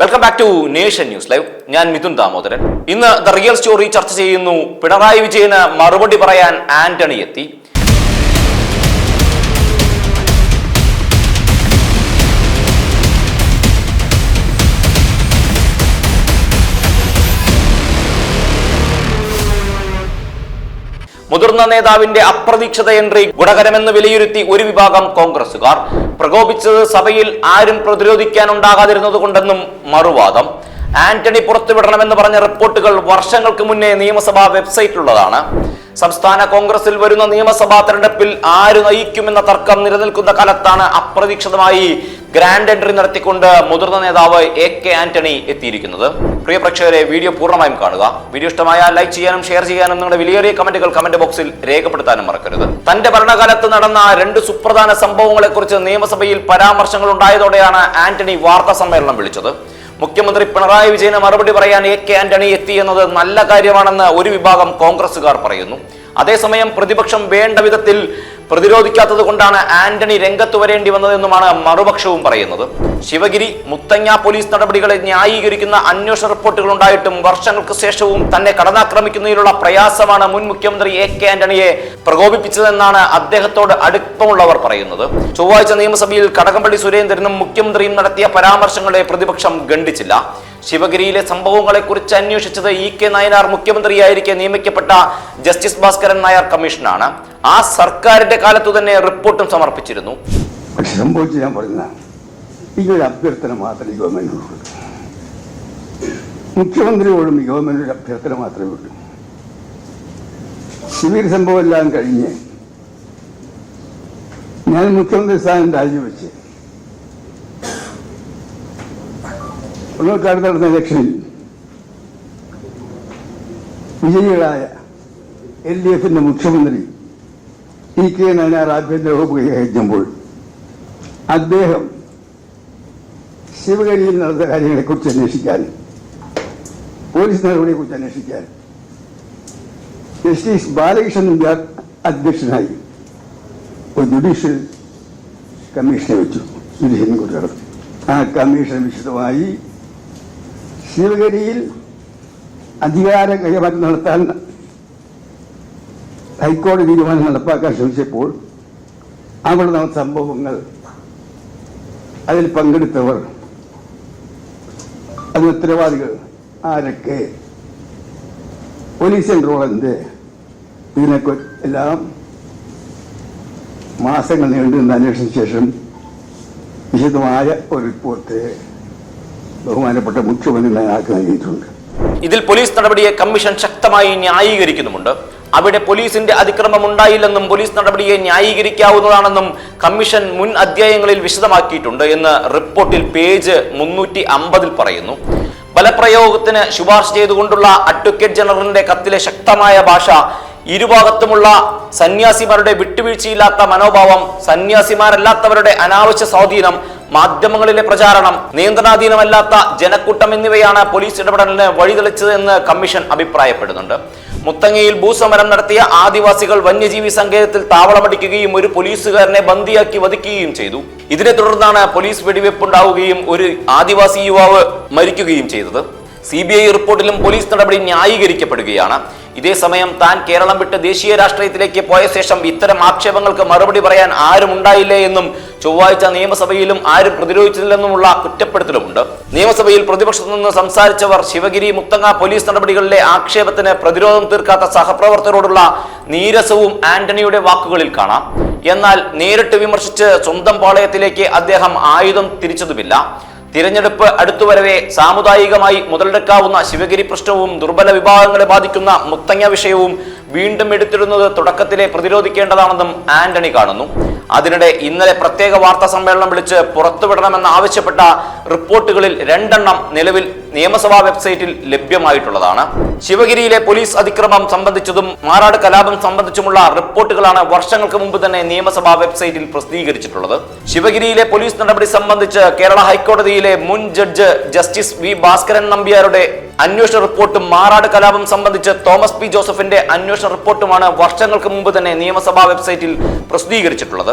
Welcome back to nation news live ഞാൻ മിഥുൻ ദാമോദരൻ. ഇന്ന് the real story ചർച്ച ചെയ്യുന്നു പിണറായി വിജയന് മറുപടി പറയാൻ ആന്റണി എത്തി. മുതിർന്ന നേതാവിന്റെ അപ്രതീക്ഷിത എൻട്രി ഗുണകരമെന്ന് വിലയിരുത്തി ഒരു വിഭാഗം കോൺഗ്രസുകാർ പ്രകോപിച്ചത് സഭയിൽ ആരും പ്രതിരോധിക്കാനുണ്ടാകാതിരുന്നത് കൊണ്ടെന്നും മറുവാദം. ആന്റണി പുറത്തുവിടണമെന്ന് പറഞ്ഞ റിപ്പോർട്ടുകൾ വർഷങ്ങൾക്ക് മുന്നേ നിയമസഭാ വെബ്സൈറ്റിലുള്ളതാണ്. സംസ്ഥാന കോൺഗ്രസിൽ വരുന്ന നിയമസഭാ തെരഞ്ഞെടുപ്പിൽ ആര് നയിക്കുമെന്ന തർക്കം നിലനിൽക്കുന്ന കാലത്താണ് അപ്രതീക്ഷിതമായി ഗ്രാൻഡ് എൻട്രി നടത്തിക്കൊണ്ട് മുതിർന്ന നേതാവ് എ കെ ആന്റണി എത്തിയിരിക്കുന്നത്. പ്രിയ പ്രേക്ഷകരെ വീഡിയോ പൂർണമായും കാണുക. വീഡിയോ ഇഷ്ടമായ ലൈക്ക് ചെയ്യാനും ഷെയർ ചെയ്യാനും നിങ്ങളുടെ വിലയേറിയ കമന്റുകൾ കമന്റ് ബോക്സിൽ രേഖപ്പെടുത്താനും മറക്കരുത്. തന്റെ ഭരണകാലത്ത് നടന്ന രണ്ട് സുപ്രധാന സംഭവങ്ങളെക്കുറിച്ച് നിയമസഭയിൽ പരാമർശങ്ങൾ ഉണ്ടായതോടെയാണ് ആന്റണി വാർത്താ സമ്മേളനം വിളിച്ചത്. മുഖ്യമന്ത്രി പിണറായി വിജയന് മറുപടി പറയാൻ എ കെ ആന്റണി എത്തി എന്നത് നല്ല കാര്യമാണെന്ന് ഒരു വിഭാഗം കോൺഗ്രസുകാർ പറയുന്നു. അതേസമയം പ്രതിപക്ഷം വേണ്ട വിധത്തിൽ പ്രതിരോധിക്കാത്തത് കൊണ്ടാണ് ആന്റണി രംഗത്ത് വരേണ്ടി വന്നതെന്നുമാണ് മറുപക്ഷവും പറയുന്നത്. ശിവഗിരി മുത്തങ്ങ പോലീസ് നടപടികളെ ന്യായീകരിക്കുന്ന അന്വേഷണ റിപ്പോർട്ടുകൾ ഉണ്ടായിട്ടും വർഷങ്ങൾക്ക് ശേഷവും തന്നെ കടന്നാക്രമിക്കുന്നതിനുള്ള പ്രയാസമാണ് മുൻ മുഖ്യമന്ത്രി എ കെ ആന്റണിയെ പ്രകോപിപ്പിച്ചതെന്നാണ് അദ്ദേഹത്തോട് അടുപ്പമുള്ളവർ പറയുന്നത്. ചൊവ്വാഴ്ച നിയമസഭയിൽ കടകംപള്ളി സുരേന്ദ്രനും മുഖ്യമന്ത്രിയും നടത്തിയ പരാമർശങ്ങളെ പ്രതിപക്ഷം ഖണ്ഡിച്ചില്ല. ശിവഗിരിയിലെ സംഭവങ്ങളെക്കുറിച്ച് അന്വേഷിച്ചത് ഇ കെ നയനാർ മുഖ്യമന്ത്രിയായിരിക്കെ നിയമിക്കപ്പെട്ട ജസ്റ്റിസ് ഭാസ്കരൻ നായർ കമ്മീഷനാണ്. ആ സർക്കാരിന്റെ കാലത്തു തന്നെ റിപ്പോർട്ടും സമർപ്പിച്ചിരുന്നു. സംഭവിച്ചു ഞാൻ പറഞ്ഞ ഈ ഒരു അഭ്യർത്ഥന മാത്രമേ ഗവൺമെന്റിനുള്ളൂ മുഖ്യമന്ത്രിയോടും ഗവൺമെന്റ് ഒരു അഭ്യർത്ഥന മാത്രമേ ഉള്ളൂ. ശിബിർ സംഭവം എല്ലാം കഴിഞ്ഞ് ഞാൻ മുഖ്യമന്ത്രി സ്ഥാനം രാജിവെച്ച് ഉള്ളക്കാട് നടന്ന ഇലക്ഷനിൽ വിജയികളായ എൽ ഡി എഫിന്റെ മുഖ്യമന്ത്രി ഇ കെ നയനാർ ആഭ്യന്തര വകുപ്പ് കൈകാര്യമ്പോൾ അദ്ദേഹം ശിവഗരിയിൽ നടന്ന കാര്യങ്ങളെക്കുറിച്ച് അന്വേഷിക്കാൻ പോലീസ് നടപടിയെക്കുറിച്ച് അന്വേഷിക്കാൻ ജസ്റ്റിസ് ബാലകൃഷ്ണൻ അധ്യക്ഷനായി ഒരു ജുഡീഷ്യൽ കമ്മീഷനെ വെച്ചു. ജുഡീഷ്യനെ കുറിച്ച് നടത്തി. ആ കമ്മീഷൻ വിശദമായി ശിവഗരിയിൽ അധികാര കൈമാറ്റം നടത്താൻ ഹൈക്കോടതി തീരുമാനം നടപ്പാക്കാൻ ശ്രമിച്ചപ്പോൾ അവിടെ നടന്ന സംഭവങ്ങൾ അതിൽ പങ്കെടുത്തവർ അതിന് ഉത്തരവാദികൾ ആരൊക്കെ പോലീസ് കൺട്രോൾ എന്ത് ഇതിനൊക്കെ എല്ലാം മാസങ്ങൾ നീണ്ടുനിന്ന അന്വേഷണ ശേഷം വിശദമായ ഒരു റിപ്പോർട്ട് ബഹുമാനപ്പെട്ട മുഖ്യമന്ത്രി നൽകിയിട്ടുണ്ട്. ഇതിൽ പോലീസ് നടപടിയെ കമ്മീഷൻ ശക്തമായി ന്യായീകരിക്കുന്നുമുണ്ട്. അവിടെ പോലീസിന്റെ അതിക്രമം ഉണ്ടായില്ലെന്നും പോലീസ് നടപടിയെ ന്യായീകരിക്കാവുന്നതാണെന്നും കമ്മീഷൻ മുൻ അധ്യായങ്ങളിൽ വിശദമാക്കിയിട്ടുണ്ട് എന്ന് റിപ്പോർട്ടിൽ പേജ് മുന്നൂറ്റി അമ്പതിൽ പറയുന്നു. ബലപ്രയോഗത്തിന് ശുപാർശ ചെയ്തുകൊണ്ടുള്ള അഡ്വക്കേറ്റ് ജനറലിന്റെ കത്തിലെ ശക്തമായ ഭാഷ ഇരുഭാഗത്തുമുള്ള സന്യാസിമാരുടെ വിട്ടുവീഴ്ചയില്ലാത്ത മനോഭാവം സന്യാസിമാരല്ലാത്തവരുടെ അനാവശ്യ സ്വാധീനം മാധ്യമങ്ങളിലെ പ്രചാരണം നിയന്ത്രണാധീനമല്ലാത്ത ജനക്കൂട്ടം എന്നിവയാണ് പോലീസ് ഇടപെടലിന് വഴിതെളിച്ചതെന്ന് കമ്മീഷൻ അഭിപ്രായപ്പെടുന്നുണ്ട്. മുത്തങ്ങയിൽ ഭൂസമരം നടത്തിയ ആദിവാസികൾ വന്യജീവി സങ്കേതത്തിൽ താവളമടിക്കുകയും ഒരു പോലീസുകാരനെ ബന്ദിയാക്കി വധിക്കുകയും ചെയ്തു. ഇതിനെ തുടർന്നാണ് പോലീസ് വെടിവെപ്പുണ്ടാവുകയും ഒരു ആദിവാസി യുവാവ് മരിക്കുകയും ചെയ്തത്. സി ബി ഐ റിപ്പോർട്ടിലും പോലീസ് നടപടി ന്യായീകരിക്കപ്പെടുകയാണ്. ഇതേസമയം താൻ കേരളം വിട്ട് ദേശീയ രാഷ്ട്രീയത്തിലേക്ക് പോയ ശേഷം ഇത്തരം ആക്ഷേപങ്ങൾക്ക് മറുപടി പറയാൻ ആരും ഉണ്ടായില്ലേ എന്നും ചൊവ്വാഴ്ച നിയമസഭയിലും ആരും പ്രതിരോധിച്ചില്ലെന്നുമുള്ള കുറ്റപ്പെടുത്തലുമുണ്ട്. നിയമസഭയിൽ പ്രതിപക്ഷത്തു നിന്ന് സംസാരിച്ചവർ ശിവഗിരി മുത്തങ്ങ പോലീസ് നടപടികളിലെ ആക്ഷേപത്തിന് പ്രതിരോധം തീർക്കാത്ത സഹപ്രവർത്തകരോടുള്ള നീരസവും ആന്റണിയുടെ വാക്കുകളിൽ കാണാം. എന്നാൽ നേരിട്ട് വിമർശിച്ച് സ്വന്തം പാളയത്തിലേക്ക് അദ്ദേഹം ആയുധം തിരിച്ചതുമില്ല. തിരഞ്ഞെടുപ്പ് അടുത്തുവരവെ സാമുദായികമായി മുതലെടുക്കാവുന്ന ശിവഗിരി പ്രശ്നവും ദുർബല വിഭാഗങ്ങളെ ബാധിക്കുന്ന മുത്തങ്ങ വിഷയവും വീണ്ടും എടുത്തിടുന്നത് തുടക്കത്തിലെ പ്രതിരോധിക്കേണ്ടതാണെന്നും ആന്റണി കാണുന്നു. അതിനിടെ ഇന്നലെ പ്രത്യേക വാർത്താ സമ്മേളനം വിളിച്ച് പുറത്തുവിടണമെന്ന് ആവശ്യപ്പെട്ട റിപ്പോർട്ടുകളിൽ രണ്ടെണ്ണം നിലവിൽ നിയമസഭാ വെബ്സൈറ്റിൽ ലഭ്യമായിട്ടുള്ളതാണ്. ശിവഗിരിയിലെ പോലീസ് അതിക്രമം സംബന്ധിച്ചതും മാറാട് കലാപം സംബന്ധിച്ചുമുള്ള റിപ്പോർട്ടുകളാണ് വർഷങ്ങൾക്ക് മുമ്പ് തന്നെ നിയമസഭാ വെബ്സൈറ്റിൽ പ്രസിദ്ധീകരിച്ചിട്ടുള്ളത്. ശിവഗിരിയിലെ പോലീസ് നടപടി സംബന്ധിച്ച് കേരള ഹൈക്കോടതിയിലെ മുൻ ജഡ്ജ് ജസ്റ്റിസ് വി ഭാസ്കരൻ നമ്പ്യാരുടെ അന്വേഷണ റിപ്പോർട്ടും മാറാട് കലാപം സംബന്ധിച്ച് തോമസ് പി ജോസഫിന്റെ അന്വേഷണ റിപ്പോർട്ടുമാണ് വർഷങ്ങൾക്ക് മുമ്പ് തന്നെ നിയമസഭാ വെബ്സൈറ്റിൽ പ്രസിദ്ധീകരിച്ചിട്ടുള്ളത്.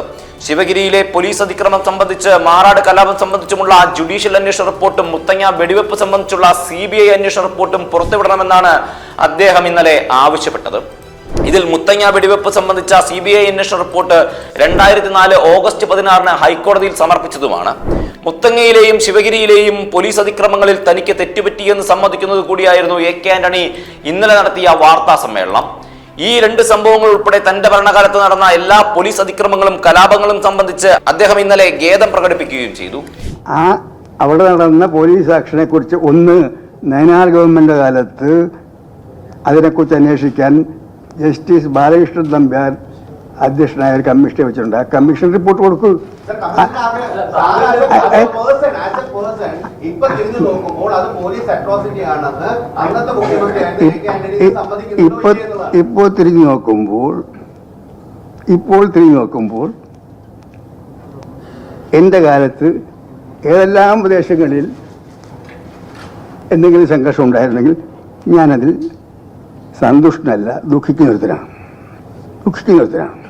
ശിവഗിരിയിലെ പോലീസ് അതിക്രമം സംബന്ധിച്ച് മാറാട് കലാപം സംബന്ധിച്ചുമുള്ള ജുഡീഷ്യൽ അന്വേഷണ റിപ്പോർട്ടും മുത്തങ്ങ വെടിവെപ്പ് സംബന്ധിച്ചുള്ള സി ബി ഐ അന്വേഷണ റിപ്പോർട്ടും പുറത്തുവിടണമെന്നാണ് അദ്ദേഹം ഇന്നലെ ആവശ്യപ്പെട്ടത്. ഇതിൽ മുത്തങ്ങ വെടിവെപ്പ് സംബന്ധിച്ച സി ബി ഐ അന്വേഷണ റിപ്പോർട്ട് രണ്ടായിരത്തി നാല് ഓഗസ്റ്റ് പതിനാറിന് ഹൈക്കോടതിയിൽ സമർപ്പിച്ചതുമാണ്. മുത്തങ്ങയിലെയും ശിവഗിരിയിലെയും പോലീസ് അതിക്രമങ്ങളിൽ തനിക്ക് തെറ്റുപറ്റിയെന്ന് സമ്മതിക്കുന്നത് കൂടിയായിരുന്നു എ കെ ആന്റണി ഇന്നലെ നടത്തിയ വാർത്താ സമ്മേളനം. ഈ രണ്ട് സംഭവങ്ങൾ ഉൾപ്പെടെ തന്റെ ഭരണകാലത്ത് നടന്ന എല്ലാ പോലീസ് അതിക്രമങ്ങളും കലാപങ്ങളും സംബന്ധിച്ച് അദ്ദേഹം ഇന്നലെ ഖേദം പ്രകടിപ്പിക്കുകയും ചെയ്തു. ആ അവിടെ നടന്ന പോലീസ് ആക്ഷനെ കുറിച്ച് ഒന്ന് നയനാർ ഗവൺമെന്റ് കാലത്ത് അതിനെക്കുറിച്ച് അന്വേഷിക്കാൻ ജസ്റ്റിസ് ബാലകൃഷ്ണൻ നമ്പ്യാർ അധ്യക്ഷനായ ഒരു കമ്മീഷനെ വെച്ചിട്ടുണ്ട്. ആ കമ്മീഷൻ റിപ്പോർട്ട് കൊടുക്കൂ. ഇപ്പൊ ഇപ്പോ തിരിഞ്ഞു നോക്കുമ്പോൾ ഇപ്പോൾ തിരിഞ്ഞു നോക്കുമ്പോൾ എന്റെ കാലത്ത് ഏതെല്ലാം പ്രദേശങ്ങളിൽ എന്തെങ്കിലും സംഘർഷം ഉണ്ടായിരുന്നെങ്കിൽ ഞാനതിൽ സന്തുഷ്ടനല്ല ദുഃഖിക്കുന്നൊരുത്തരാണ് ദുഃഖിക്കുന്നൊരുത്തരാണ്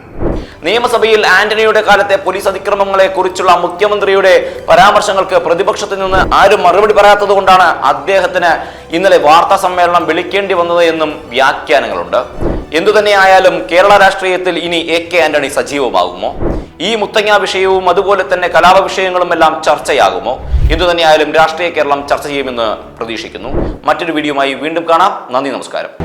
നിയമസഭയിൽ ആന്റണിയുടെ കാലത്തെ പോലീസ് അതിക്രമങ്ങളെ കുറിച്ചുള്ള മുഖ്യമന്ത്രിയുടെ പരാമർശങ്ങൾക്ക് പ്രതിപക്ഷത്തിൽ നിന്ന് ആരും മറുപടി പറയാത്തത് കൊണ്ടാണ് അദ്ദേഹത്തിന് ഇന്നലെ വാർത്താ സമ്മേളനം വിളിക്കേണ്ടി വന്നത് എന്നും വ്യാഖ്യാനങ്ങളുണ്ട്. എന്തുതന്നെയായാലും കേരള രാഷ്ട്രീയത്തിൽ ഇനി എ കെ ആന്റണി സജീവമാകുമോ? ഈ മുത്തങ്ങ വിഷയവും അതുപോലെ തന്നെ കലാപ വിഷയങ്ങളും എല്ലാം ചർച്ചയാകുമോ? എന്തുതന്നെയായാലും രാഷ്ട്രീയ കേരളം ചർച്ച ചെയ്യുമെന്ന് പ്രതീക്ഷിക്കുന്നു. മറ്റൊരു വീഡിയോയുമായി വീണ്ടും കാണാം. നന്ദി നമസ്കാരം.